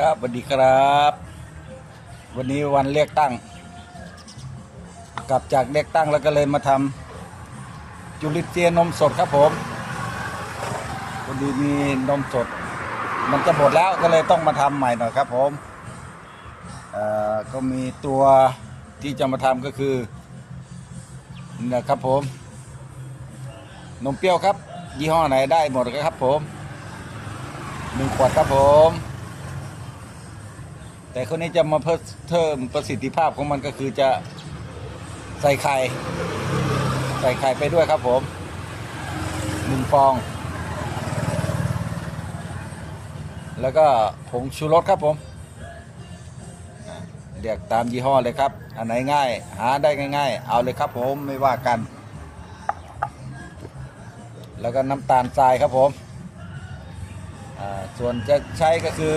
ครับสวัสดีครับ วันนี้วันเลือกตั้ง กลับจากเลือกตั้งแล้วก็เลยมาทำจุลินทรียนมสดครับผมพอดีมีนมสด มันจะหมดแล้วก็เลยต้องมาทำใหม่หน่อยครับผมก็มีตัวที่จะมาทำก็คือนี่นะครับผม นมเปรี้ยวครับ ยี่ห้อไหนได้หมดครับผมหนึ่งขวดครับผม แต่คนนี้จะมาเพิ่มเิมประสิทธิภาพของมันก็คือจะใส่ไข่ใส่ไข่ไปด้วยครับผมหนึ่งฟอง แล้วก็ผงชูรสครับผมเรียกตามยี่ห้อเลยครับ อันไหนง่าย หาได้ง่าย ๆ เอาเลยครับผมไม่ว่ากัน แล้วก็น้ำตาลทรายครับผมส่วนจะใช้ก็คือ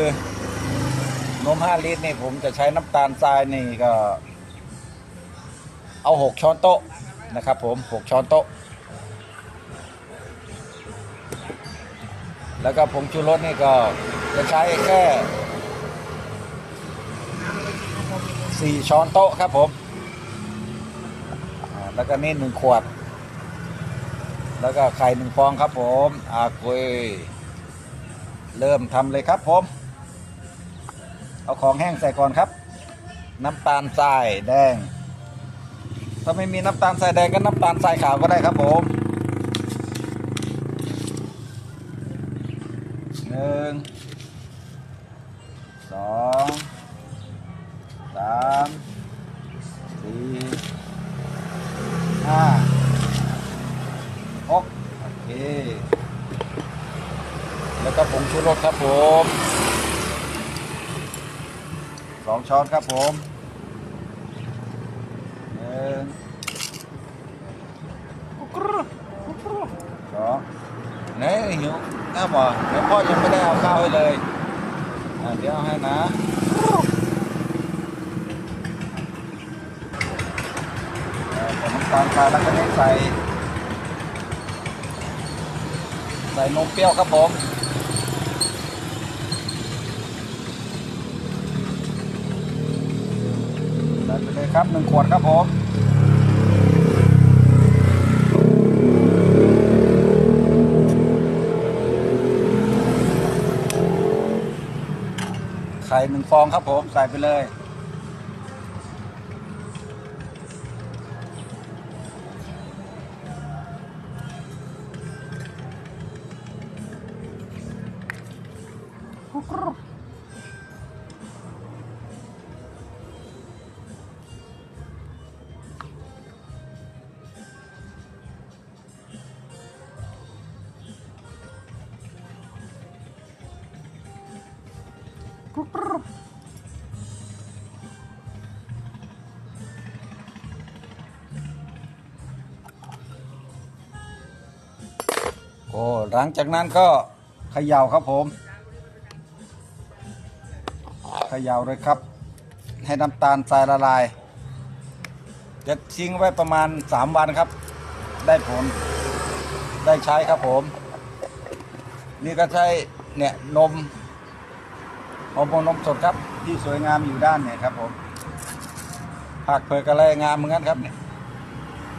นม5ลิตรนี่ผมจะใช้น้ำตาลทรายนี่ก็ เอา6ช้อนโต๊ะนะครับผม6ช้อนโต๊ะ แล้วก็ผงชูรสนี่ก็จะใช้แค่4ช้อนโต๊ะครับผมแล้วก็นี่หนึ่งขวด แล้วก็ไข่หนึ่งฟองครับผมอากุยเริ่มทำเลยครับผม เอาของแห้งใส่ก่อนครับ น้ำตาลทรายแดง ถ้าไม่มีน้ำตาลทรายแดงก็น้ำตาลทรายขาวก็ได้ครับผมหนึ่งสองสามสี่ห้าหกโอเค แล้วก็ผงชูรสครับผม สองช้อนครับผมหนึ่งสองไหนหิวข้าวบ่เดี๋ยวพ่อยังไม่ได้เอาข้าวให้เลยเดี๋ยวเอาให้นะเอ่อใส่น้ำตาลทรายแล้วก็ใส่ ใส่นมเปรี้ยวครับผม ใส่ไป เลยครับหนึ่งขวดครับผมไข่หนึ่งฟองครับผมใส่ไปเลย โอ้หลังจากนั้นก็เขย่าครับผมเขย่าเลยครับ ให้น้ำตาลทรายละลาย จะทิ้งไว้ประมาณ 3 วันครับ ได้ผล ได้ใช้ครับผม นี่ก็ใช้เนี่ยนม ฮอร์โมนนมสดครับที่สวยงามอยู่ด้านเนี่ยครับผมผักเผือกอะไรงามเหมือนกันครับเนี่ย